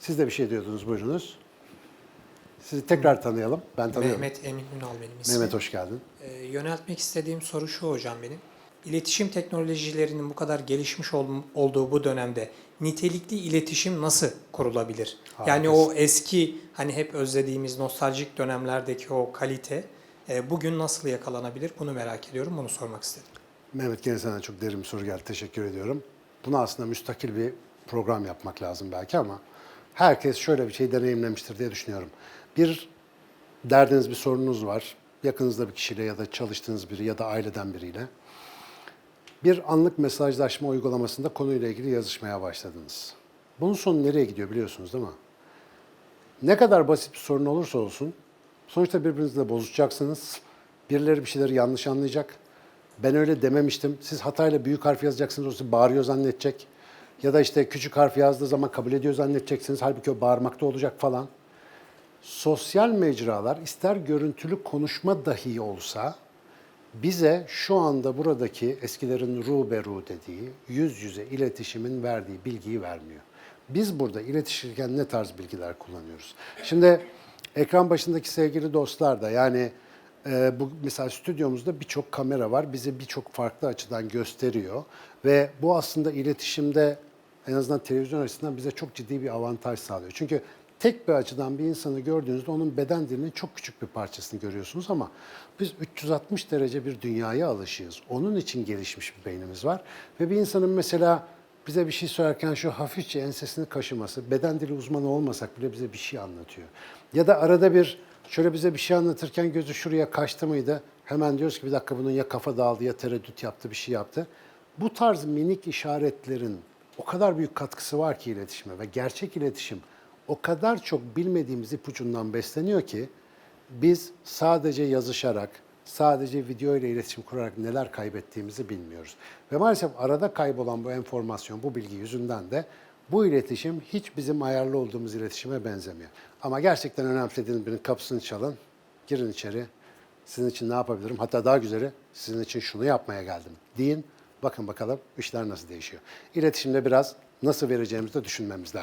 Siz de bir şey diyordunuz buyurunuz. Sizi tekrar tanıyalım. Ben tanıyorum. Mehmet, Mehmet Emin Ünal benim ismim. hoş geldin. Ee, yöneltmek istediğim soru şu hocam benim. İletişim teknolojilerinin bu kadar gelişmiş ol- olduğu bu dönemde nitelikli iletişim nasıl kurulabilir? Yani o eski hani hep özlediğimiz nostaljik dönemlerdeki o kalite e, bugün nasıl yakalanabilir? Bunu merak ediyorum. Bunu sormak istedim. Mehmet gene sana çok derin bir soru geldi. Teşekkür ediyorum. Buna aslında müstakil bir program yapmak lazım belki ama herkes şöyle bir şey deneyimlemiştir diye düşünüyorum. Bir derdiniz, bir sorununuz var. Yakınızda bir kişiyle ya da çalıştığınız biri ya da aileden biriyle. Bir anlık mesajlaşma uygulamasında konuyla ilgili yazışmaya başladınız. Bunun sonu nereye gidiyor biliyorsunuz değil mi? Ne kadar basit bir sorun olursa olsun sonuçta birbirinizle bozuşacaksınız. Birileri bir şeyleri yanlış anlayacak. Ben öyle dememiştim. Siz hatayla büyük harf yazacaksınız, o bağırıyor zannedecek. Ya da işte küçük harf yazdığı zaman kabul ediyor zannedeceksiniz. Halbuki o bağırmakta olacak falan. Sosyal mecralar ister görüntülü konuşma dahi olsa bize şu anda buradaki eskilerin ruberu dediği yüz yüze iletişimin verdiği bilgiyi vermiyor. Biz burada iletişirken ne tarz bilgiler kullanıyoruz? Şimdi ekran başındaki sevgili dostlar da yani e, bu mesela stüdyomuzda birçok kamera var. Bizi birçok farklı açıdan gösteriyor ve bu aslında iletişimde en azından televizyon açısından bize çok ciddi bir avantaj sağlıyor. Çünkü tek bir açıdan bir insanı gördüğünüzde onun beden dilinin çok küçük bir parçasını görüyorsunuz ama biz 360 derece bir dünyaya alışığız. Onun için gelişmiş bir beynimiz var ve bir insanın mesela bize bir şey söylerken şu hafifçe ensesini kaşıması, beden dili uzmanı olmasak bile bize bir şey anlatıyor. Ya da arada bir şöyle bize bir şey anlatırken gözü şuraya kaçtı mıydı? Hemen diyoruz ki bir dakika bunun ya kafa dağıldı ya tereddüt yaptı bir şey yaptı. Bu tarz minik işaretlerin o kadar büyük katkısı var ki iletişime ve gerçek iletişim o kadar çok bilmediğimiz ipucundan besleniyor ki biz sadece yazışarak, sadece video ile iletişim kurarak neler kaybettiğimizi bilmiyoruz. Ve maalesef arada kaybolan bu enformasyon, bu bilgi yüzünden de bu iletişim hiç bizim ayarlı olduğumuz iletişime benzemiyor. Ama gerçekten önemsediğiniz birinin kapısını çalın, girin içeri. Sizin için ne yapabilirim? Hatta daha güzeli sizin için şunu yapmaya geldim deyin. Bakın bakalım işler nasıl değişiyor. İletişimde biraz nasıl vereceğimizi de düşünmemiz lazım.